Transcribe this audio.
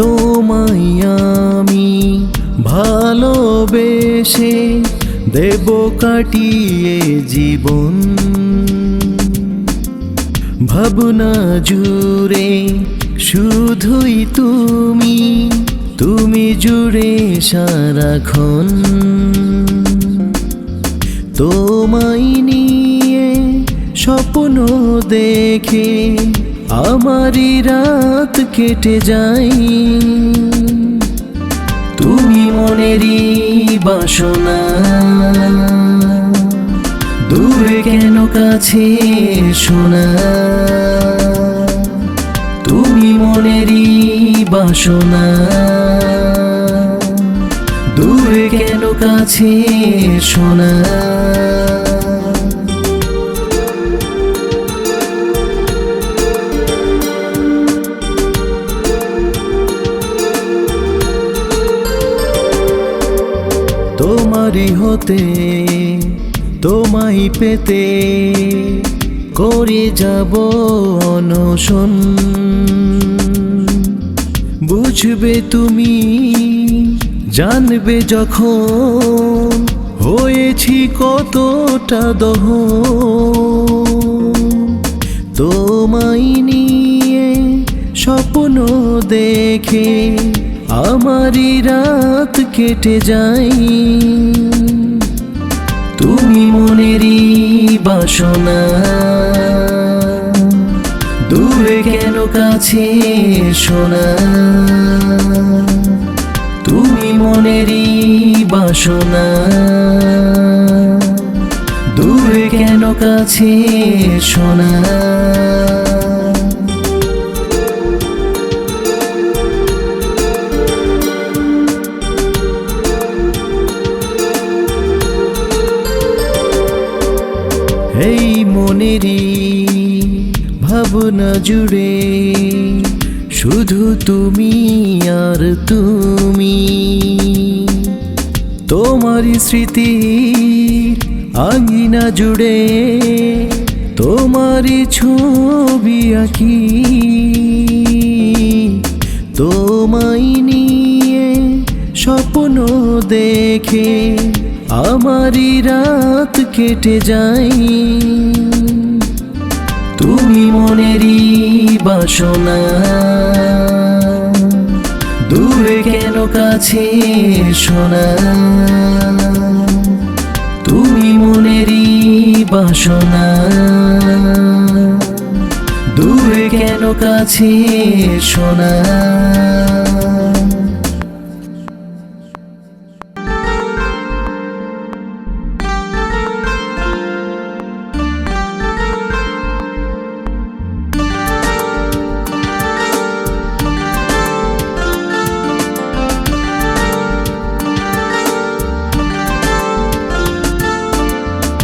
তোমায় আমি ভালোবেসে দেব কাটিয়ে জীবন। ভাবনা জুড়ে শুধুই তুমি তুমি জুড়ে সারাক্ষণ। তোমায় নিয়ে স্বপ্ন দেখে আমারই রাত কেটে যায়। তুমি মনেরই বাসনা। দূরে কেন কাছে শোনা। তুমি মনেরই বাসনা। দূরে কেন কাছে শোনা। তোমারই হতে, তোমায় পেতে করে যাব অনশন। বুঝবে তুমি, জানবে যখন হয়েছি কতটা দহ তোমায় নিয়ে স্বপ্ন দেখে আমারই রাত কেটে যায়। তুমি মনেরই বাসনা। দূরে কেন কাছে শোনা। তুমি মনেরই বাসনা। দূরে কেন কাছে শোনা। মনেরই ভাবনা জুড়ে শুধু তুমি আর তুমি। তোমারই স্মৃতি আঙ্গিনা জুড়ে তোমারই ছবি আঁকি। তোমায় নিয়ে স্বপ্ন দেখে আমারই রাত কেটে যায়। বাসনা দূরে কেন কাছে শোনা। তুমি মনেরই বাসনা। দূরে কেন কাছে শোনা।